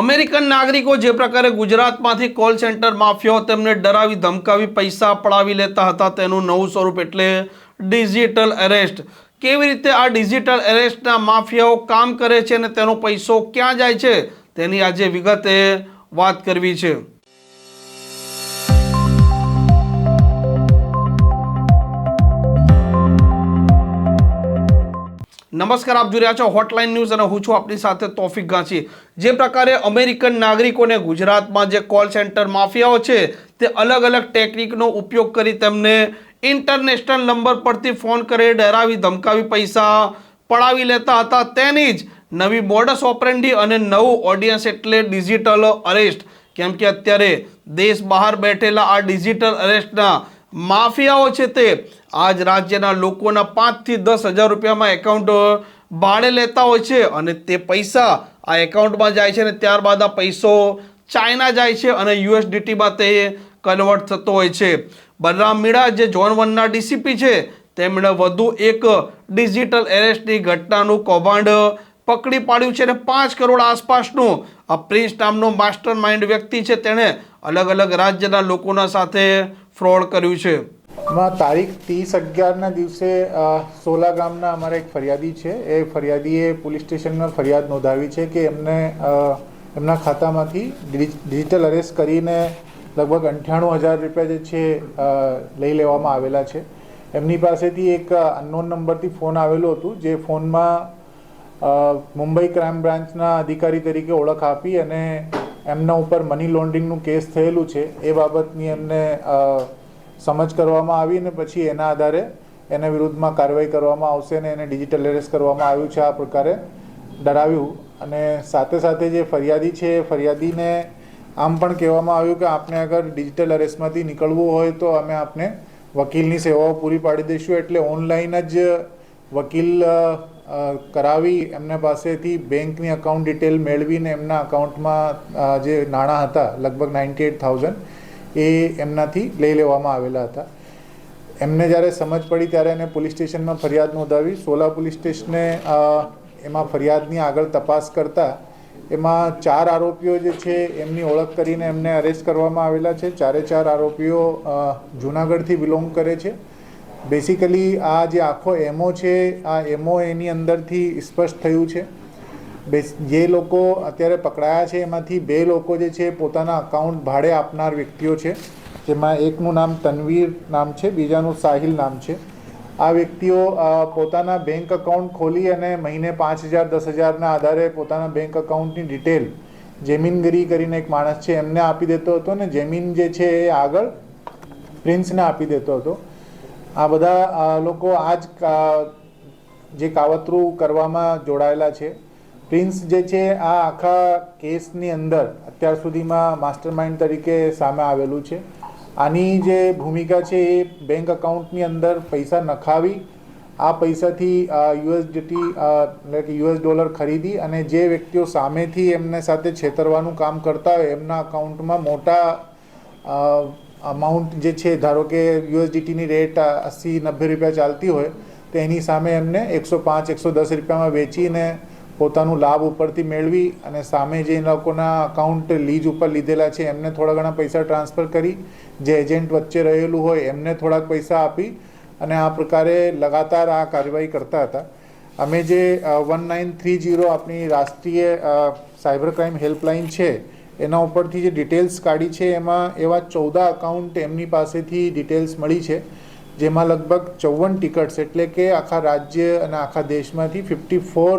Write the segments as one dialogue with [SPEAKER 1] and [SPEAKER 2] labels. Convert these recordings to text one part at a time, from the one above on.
[SPEAKER 1] American નાગરિકો જે પ્રકારે ગુજરાતમાંથી કોલ સેન્ટર માફિયાઓ તેમને ડરાવી, ધમકાવી, પૈસા પડાવી લેતા હતા તેનું નવું સ્વરૂપ એટલે ડિજિટલ એરેસ્ટ કેવી રીતે આ ડિજિટલ એરેસ્ટના માફિયાઓ કામ કરે છે અને તેનો પૈસો ક્યાં જાય છે? તેની આજે વિગતે વાત કરવી છે. નમસ્કાર, આપ જોઈ રહ્યા છો હોટલાઇન ન્યૂઝ અને હું છું આપની સાથે તોફિક ગાંચી. જે પ્રકારે અમેરિકન નાગરિકોને ગુજરાતમાં જે કોલ સેન્ટર માફિયાઓ છે, તે અલગ અલગ ટેકનિકનો ઉપયોગ કરી તેમને ઇન્ટરનેશનલ નંબર પરથી ફોન કરી, ડરાવી, ધમકાવી, પૈસા પડાવી લેતા હતા. તેની જ નવી મોડસ ઓપરેન્ડી અને નવું ઓડિયન્સ એટલે ડિજિટલ અરેસ્ટ કેમ કે અત્યારે દેશ બહાર બેઠેલા આ ડિજિટલ અરેસ્ટના માફિયાઓ છે તે. આજ રાજ્યના લોકોના પાંચથી દસ હજાર રૂપિયામાં એકાઉન્ટ ભાડે લેતા હોય છે અને તે પૈસા આ એકાઉન્ટમાં જાય છે અને ત્યારબાદ આ પૈસો ચાઇના જાય છે અને યુએસડીટીમાં તે કન્વર્ટ થતો હોય છે. બલરામ મીણા જે ઝોન વનના ડીસીપી છે, તેમણે વધુ એક ડિજિટલ એરેસ્ટની ઘટનાનું કૌભાંડ પકડી પાડ્યું છે અને પાંચ કરોડ આસપાસનું આ પ્રિન્સ નામનો માસ્ટર માઇન્ડ વ્યક્તિ છે. તેણે અલગ અલગ રાજ્યના લોકોના સાથે ફ્રોડ કર્યું છે.
[SPEAKER 2] માં તારીખ ત્રીસ અગિયારના દિવસે સોલા ગામના અમારા એક ફરિયાદી છે. એ ફરિયાદીએ પોલીસ સ્ટેશનમાં ફરિયાદ નોંધાવી છે કે એમને એમના ખાતામાંથી ડિજિટલ અરેસ્ટ કરીને લગભગ અંઠ્યાણું હજાર રૂપિયા જે છે લઈ લેવામાં આવેલા છે. એમની પાસેથી એક અનનોન નંબરથી ફોન આવેલું હતું, જે ફોનમાં મુંબઈ ક્રાઇમ બ્રાન્ચના અધિકારી તરીકે ઓળખ આપી અને એમના ઉપર મની લોન્ડરિંગનું કેસ થયેલું છે, એ બાબતની એમને સમજ કરવામાં આવી અને પછી એના આધારે એના વિરુદ્ધમાં કાર્યવાહી કરવામાં આવશે અને એને ડિજિટલ એરેસ્ટ કરવામાં આવ્યું છે આ પ્રકારે ડરાવ્યું. અને સાથે સાથે જે ફરિયાદી છે, એ ફરિયાદીને આમ પણ કહેવામાં આવ્યું કે આપને અગર ડિજિટલ અરેસ્ટમાંથી નીકળવું હોય તો અમે આપને વકીલની સેવાઓ પૂરી પાડી દઈશું, એટલે ઓનલાઈન જ વકીલ કરાવી એમના પાસેથી બેંકની અકાઉન્ટ ડિટેલ મેળવીને એમના અકાઉન્ટમાં જે નાણાં હતા, લગભગ નાઇન્ટી એટ થાઉઝન્ડ એ એમનાથી લઈ લેવામાં આવેલા હતા. એમને જ્યારે સમજ પડી ત્યારે એને પોલીસ સ્ટેશનમાં ફરિયાદ નોંધાવી. સોલા પોલીસ સ્ટેશને એમાં ફરિયાદની આગળ તપાસ કરતા એમાં ચાર આરોપીઓ જે છે એમની ઓળખ કરીને એમને અરેસ્ટ કરવામાં આવેલા છે. ચારે ચાર આરોપીઓ જૂનાગઢથી બિલોંગ કરે છે. બેસિકલી આ જે આખો એમઓ છે, આ એમઓ એની અંદરથી સ્પષ્ટ થયું છે. જે લોકો અત્યારે પકડાયા છે, એમાંથી બે લોકો જે છે, પોતાના અકાઉન્ટ ભાડે આપનાર વ્યક્તિઓ છે, જેમાં એકનું નામ તનવીર નામ છે, બીજાનું સાહિલ નામ છે. આ વ્યક્તિઓ પોતાના બેંક અકાઉન્ટ ખોલી અને મહિને પાંચ હજાર, દસ હજારના આધારે પોતાના બેંક અકાઉન્ટની ડિટેલ જેમીનગીરી કરીને એક માણસ છે, એમને આપી દેતો હતો ને, જેમીન જે છે એ આગળ પ્રિન્સને આપી દેતો હતો. આ બધા લોકો આ જ કાવતરું કરવામાં જોડાયેલા છે. પ્રિન્સ જે છે, આ આખા કેસની અંદર અત્યાર સુધીમાં માસ્ટર માઇન્ડ તરીકે સામે આવેલું છે. આની જે ભૂમિકા છે, એ બેંક અકાઉન્ટની અંદર પૈસા નખાવી, આ પૈસાથી યુએસડીટી એટલે કે યુએસ ડોલર ખરીદી અને જે વ્યક્તિઓ સામેથી એમને સાથે છેતરવાનું કામ કરતા હોય, એમના અકાઉન્ટમાં મોટા અમાઉન્ટ જે છે, ધારો કે યુએસડીટીની રેટ અસી નબ્બે રૂપિયા ચાલતી હોય, તો એની સામે એમને એકસો પાંચ, એકસો દસ રૂપિયામાં વેચીને પોતાનું લાભ ઉપરથી મેળવી અને સામે જે લોકોના અકાઉન્ટ લીજ ઉપર લીધેલા છે, એમને થોડા ઘણા પૈસા ટ્રાન્સફર કરી, જે એજન્ટ વચ્ચે રહેલું હોય, એમને થોડાક પૈસા આપી અને આ પ્રકારે લગાતાર આ કાર્યવાહી કરતા હતા. અમે જે વન નાઇન થ્રી જીરો આપણી રાષ્ટ્રીય સાયબર ક્રાઇમ હેલ્પલાઇન છે એના ઉપરથી જે ડિટેલ્સ કાઢી છે, એમાં એવા ચૌદા અકાઉન્ટ એમની પાસેથી ડિટેલ્સ મળી છે, જેમાં લગભગ ચૌવન ટિકટ્સ એટલે કે આખા રાજ્ય અને આખા દેશમાંથી ફિફ્ટી ફોર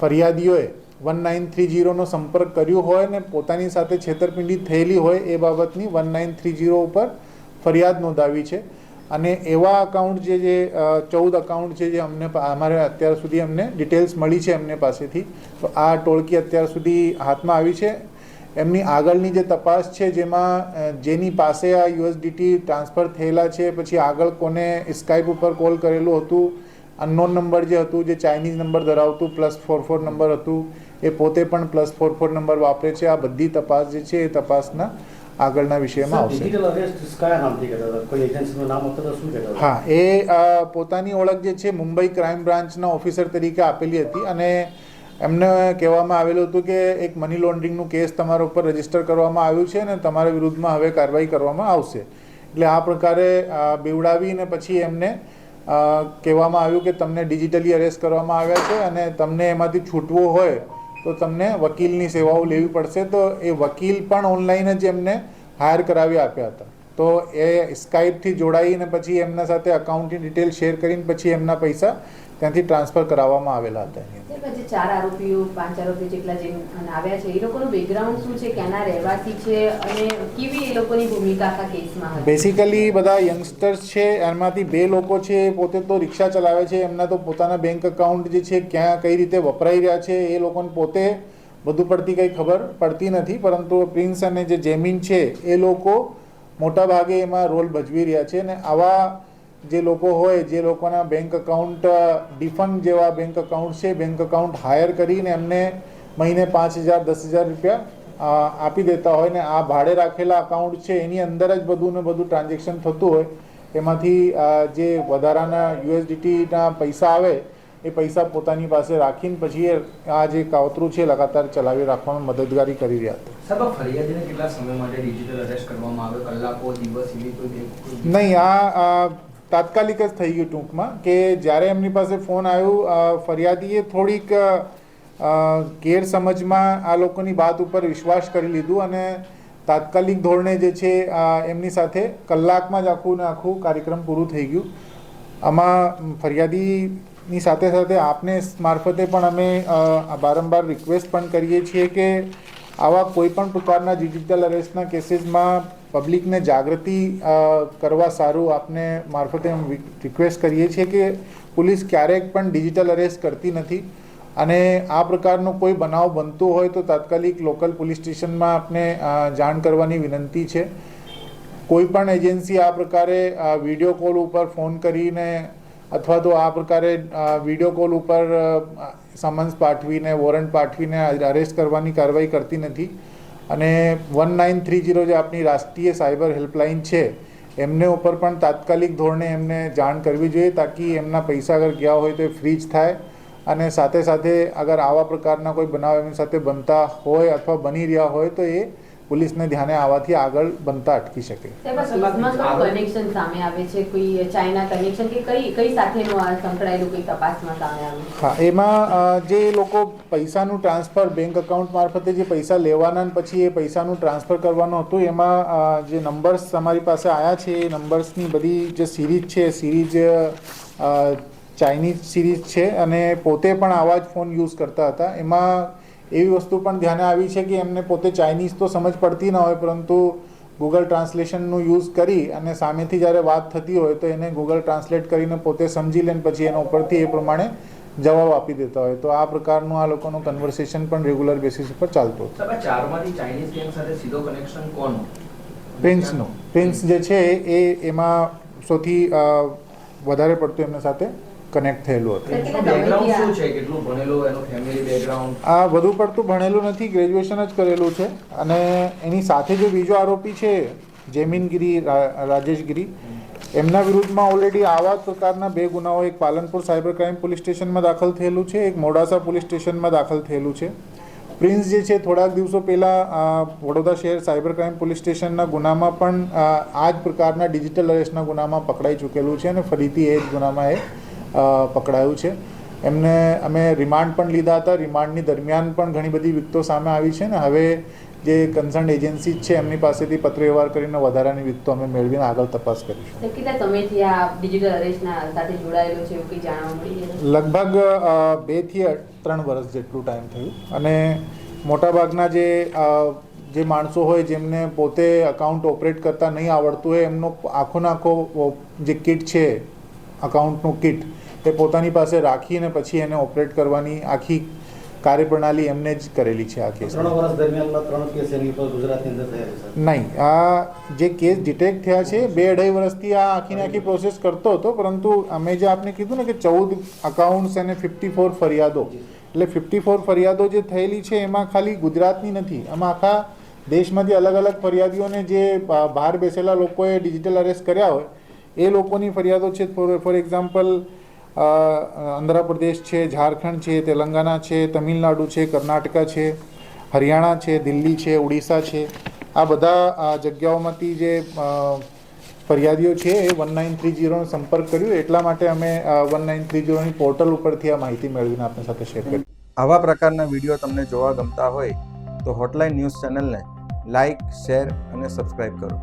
[SPEAKER 2] ફરિયાદીઓએ વન નાઇન થ્રી જીરોનો સંપર્ક કર્યો હોય ને પોતાની સાથે છેતરપિંડી થયેલી હોય એ બાબતની વન નાઇન થ્રી જીરો ઉપર ફરિયાદ નોંધાવી છે. અને એવા અકાઉન્ટ જે જે ચૌદ અકાઉન્ટ છે જે અમને અમારે અત્યાર સુધી અમને ડિટેલ્સ મળી છે એમને પાસેથી. તો આ ટોળકી અત્યાર સુધી હાથમાં આવી છે. એમની આગળની જે તપાસ છે જેમાં જેની પાસે આ યુએસડીટી ટ્રાન્સફર થયેલા છે, પછી આગળ કોને સ્કાઇપ ઉપર કોલ કરેલું હતું, અનનોન નંબર જે હતું, જે ચાઇનીઝ નંબર ધરાવતું, પ્લસ ફોર ફોર નંબર હતું, એ પોતે પણ પ્લસ ફોર ફોર નંબર વાપરે છે. આ બધી તપાસ જે છે એ તપાસના આગળના વિષયમાં આવશે. હા એ પોતાની ઓળખ જે છે મુંબઈ ક્રાઇમ બ્રાન્ચના ઓફિસર તરીકે આપેલી હતી અને એમને કહેવામાં આવેલું હતું કે એક મની લોન્ડરિંગનું કેસ તમારા ઉપર રજિસ્ટર કરવામાં આવ્યું છે અને તમારા વિરુદ્ધમાં હવે કાર્યવાહી કરવામાં આવશે. એટલે આ પ્રકારે બેવડાવીને પછી એમને કહેવામાં આવ્યું કે તમને ડિજિટલી અરેસ્ટ કરવામાં આવ્યા છે અને તમને એમાંથી છૂટવું હોય તો તમને વકીલની સેવાઓ લેવી પડશે. તો એ વકીલ પણ ઓનલાઈન જ એમને હાયર કરાવી આપ્યા હતા. તો એ સ્કાઇપથી જોડાઈને પછી એમના સાથે અકાઉન્ટની ડિટેલ શેર કરીને પછી એમના પૈસા ત્યાંથી ટ્રાન્સફર કરાવવામાં આવેલા હતા
[SPEAKER 3] ચાર આરોપીઓ પાંચ આરોપીઓ જેટલા જે આવ્યા છે એ લોકોનું બેકગ્રાઉન્ડ શું છે ક્યાંના રહેવાસી છે અને કેવી એ લોકોની ભૂમિકા આખા કેસમાં
[SPEAKER 2] બેસિકલી બધા યંગસ્ટર્સ છે એમાંથી બે લોકો છે પોતે તો રિક્ષા ચલાવે છે એમના તો પોતાના બેંક અકાઉન્ટ જે છે ક્યાં કઈ રીતે વપરાઈ રહ્યા છે એ લોકોને પોતે વધુ પડતી કંઈ ખબર પડતી નથી પરંતુ પ્રિન્સ અને જે જેમિન છે એ લોકો મોટા ભાગે એમાં રોલ ભજવી રહ્યા છે અને આવા જે લોકો હોય જે લોકોના બેંક અકાઉન્ટ ડિફંડ જેવા બેંક અકાઉન્ટ છે બેંક અકાઉન્ટ હાયર કરીને એમને મહિને પાંચ હજાર દસ હજાર રૂપિયા આપી દેતા હોય ને આ ભાડે રાખેલા અકાઉન્ટ છે એની અંદર જ બધું ને બધું ટ્રાન્ઝેક્શન થતું હોય. એમાંથી જે વધારાના યુએસડીટીના પૈસા આવે એ પૈસા પોતાની પાસે રાખીને પછી એ આ જે કાવતરું છે લગાતાર ચલાવી રાખવામાં મદદગારી કરી રહ્યા હતા
[SPEAKER 4] સાહેબ ફરિયાદીને કેટલા સમય માટે ડિજિટલ અરેસ્ટ કરવામાં આવે? કલાકો દિવસ એવી કોઈ
[SPEAKER 2] નહીં આ તાત્કાલિક જ થઈ ગયું ટૂંકમાં કે જ્યારે એમની પાસે ફોન આવ્યું ફરિયાદીએ થોડીક ગેરસમજમાં આ લોકોની વાત ઉપર વિશ્વાસ કરી લીધું અને તાત્કાલિક ધોરણે જે છે એમની સાથે કલાકમાં જ આખું ને આખું કાર્યક્રમ પૂરું થઈ ગયું. આમાં ફરિયાદીની સાથે સાથે આપને મારફતે પણ અમે વારંવાર રિક્વેસ્ટ પણ કરીએ છીએ કે આવા કોઈ પણ પ્રકારના ડિજિટલ અરેસ્ટના કેસીસમાં પબ્લિકને જાગૃતિ કરવા સારું આપને મારફતે રિક્વેસ્ટ કરીએ છીએ કે પોલીસ ક્યારેક પણ ડિજિટલ અરેસ્ટ કરતી નથી. અને આ પ્રકારનો કોઈ બનાવ બનતો હોય તો તાત્કાલિક લોકલ પોલીસ સ્ટેશનમાં આપને જાણ કરવાની વિનંતી છે. કોઈ પણ એજન્સી આ પ્રકારે વીડિયો કોલ ઉપર ફોન કરીને અથવા તો આ પ્રકારે વીડિયો કોલ ઉપર સમન્સ પાઠવીને વોરંટ પાઠવીને અરેસ્ટ કરવાની કાર્યવાહી કરતી નથી. અને વન નાઇન થ્રી જીરો જે આપણી રાષ્ટ્રીય સાયબર હેલ્પલાઇન છે, એમને ઉપર પણ તાત્કાલિક ધોરણે એમને જાણ કરવી જોઈએ તાકી એમના પૈસા અગર ગયા હોય તો એ ફ્રીજ થાય અને સાથે સાથે અગર આવા પ્રકારના કોઈ બનાવ એમની સાથે બનતા હોય અથવા બની રહ્યા હોય તો એ પોલીસને ધ્યાને આવવાથી આગળ બનતા અટકી શકે.
[SPEAKER 3] કનેક્શન સામે આવે છે? કોઈ ચાઇના કનેક્શન કે કઈ કઈ સાથેનું આ સંકળાયેલું કોઈ તપાસમાં સામે આવે?
[SPEAKER 2] હા એમાં જે લોકો પૈસાનું ટ્રાન્સફર બેંક અકાઉન્ટ મારફતે જે પૈસા લેવાના પછી એ પૈસાનું ટ્રાન્સફર કરવાનું હતું એમાં જે નંબર્સ તમારી પાસે આવ્યા છે એ નંબર્સની બધી જે સિરીઝ છે સિરીઝ ચાઇનીઝ સિરીઝ છે અને પોતે પણ આવા જ ફોન યુઝ કરતા હતા. એમાં એવી વસ્તુ પણ ધ્યાને આવી છે કે એમને પોતે ચાઇનીઝ તો સમજ પડતી ન હોય પરંતુ ગૂગલ ટ્રાન્સલેશનનું યુઝ કરી અને સામેથી જ્યારે વાત થતી હોય તો એને ગૂગલ ટ્રાન્સલેટ કરીને પોતે સમજી લે પછી એના ઉપરથી એ પ્રમાણે જવાબ આપી દેતા હોય. તો આ પ્રકારનું આ લોકોનું કન્વર્સેશન પણ રેગ્યુલર બેસિસ ઉપર ચાલતું હતું.
[SPEAKER 4] સાહેબ ચારમાંથી ચાઇનીઝ ગેંગ સાથે સીધો કનેક્શન કોણ
[SPEAKER 2] પ્રિન્સનું પ્રિન્સ જે છે એ એમાં સૌથી વધારે પડતું એમના સાથે કનેક્ટ થયેલું હતું.
[SPEAKER 3] આ-
[SPEAKER 4] શું છે? કેટલું ભણેલો એનો ફેમિલી બેકગ્રાઉન્ડ
[SPEAKER 2] આ વધુ પડતું ભણેલું નથી ગ્રેજ્યુએશન જ કરેલું છે. અને એની સાથે જે બીજો આરોપી છે જેમીનગીરી રાજેશગીરી એમના વિરુદ્ધમાં ઓલરેડી આવા જ પ્રકારના બે ગુનાઓ એક પાલનપુર સાયબર ક્રાઇમ પોલીસ સ્ટેશનમાં દાખલ થયેલું છે એક મોડાસા પોલીસ સ્ટેશનમાં દાખલ થયેલું છે. પ્રિન્સ જે છે થોડાક દિવસો પહેલાં વડોદરા શહેર સાયબર ક્રાઇમ પોલીસ સ્ટેશનના ગુનામાં પણ આ જ પ્રકારના ડિજિટલ અરેસ્ટના ગુનામાં પકડાઈ ચૂકેલું છે અને ફરીથી એ જ ગુનામાં એ પકડાયું છે. એમને અમે રિમાન્ડ પણ લીધા હતા. રિમાન્ડની દરમિયાન પણ ઘણી બધી વિગતો સામે આવી છે ને. હવે જે કન્સર્ન એજન્સી છે એમની પાસેથી પત્ર વ્યવહાર કરીને વધારાની વિગતો અમે મેળવીને આગળ તપાસ કરીશું.
[SPEAKER 3] કેટલા સમયથી આ ડિજિટલ અરેસ્ટના સાથે જોડાયેલો છે એવું કંઈ જાણવા મળી
[SPEAKER 2] લગભગ બેથી ત્રણ વર્ષ જેટલું ટાઈમ થયું. અને મોટાભાગના જે જે માણસો હોય જેમને પોતે અકાઉન્ટ ઓપરેટ કરતા નહીં આવડતું હોય એમનો આખો નાખો જે કિટ છે અકાઉન્ટનું કિટ એ પોતાની પાસે રાખીને પછી એને ઓપરેટ કરવાની આખી કાર્યપ્રણાલી એમને જ કરેલી છે આ કેસ
[SPEAKER 5] ત્રણ વર્ષ દરમિયાનમાં ત્રણ કેસ એની ઉપર ગુજરાતની અંદર થયા છે
[SPEAKER 2] નહીં આ જે કેસ ડિટેક્ટ થયા છે બે અઢાઈ વર્ષથી આ આખીને આખી પ્રોસેસ કરતો હતો પરંતુ અમે જે આપને કીધું ને કે ચૌદ અકાઉન્ટ્સ અને ફિફ્ટી ફોર ફરિયાદો એટલે ફિફ્ટી ફોર ફરિયાદો જે થયેલી છે એમાં ખાલી ગુજરાતની નથી આમાં આખા દેશમાંથી અલગ અલગ ફરિયાદીઓને જે બહાર બેસેલા લોકોએ ડિજિટલ અરેસ્ટ કર્યા હોય એ લોકોની ફરિયાદો છે. ફોર એક્ઝામ્પલ આંધ્રપ્રદેશ છે, ઝારખંડ છે, તેલંગાના છે, તમિલનાડુ છે, કર્ણાટકા છે, હરિયાણા છે, દિલ્હી છે, ઉડીસા છે. આ બધા જગ્યાઓમાંથી જે ફરિયાદીઓ છે એ વન નાઇન થ્રી જીરોનો સંપર્ક કર્યો. એટલા માટે અમે વન નાઇન થ્રી જીરોની પોર્ટલ ઉપરથી આ માહિતી મેળવીને આપણી સાથે શેર કરી.
[SPEAKER 6] આવા પ્રકારના વીડિયો તમને જોવા ગમતા હોય તો હોટલાઇન ન્યૂઝ ચેનલને લાઇક શેર અને સબસ્ક્રાઈબ કરો.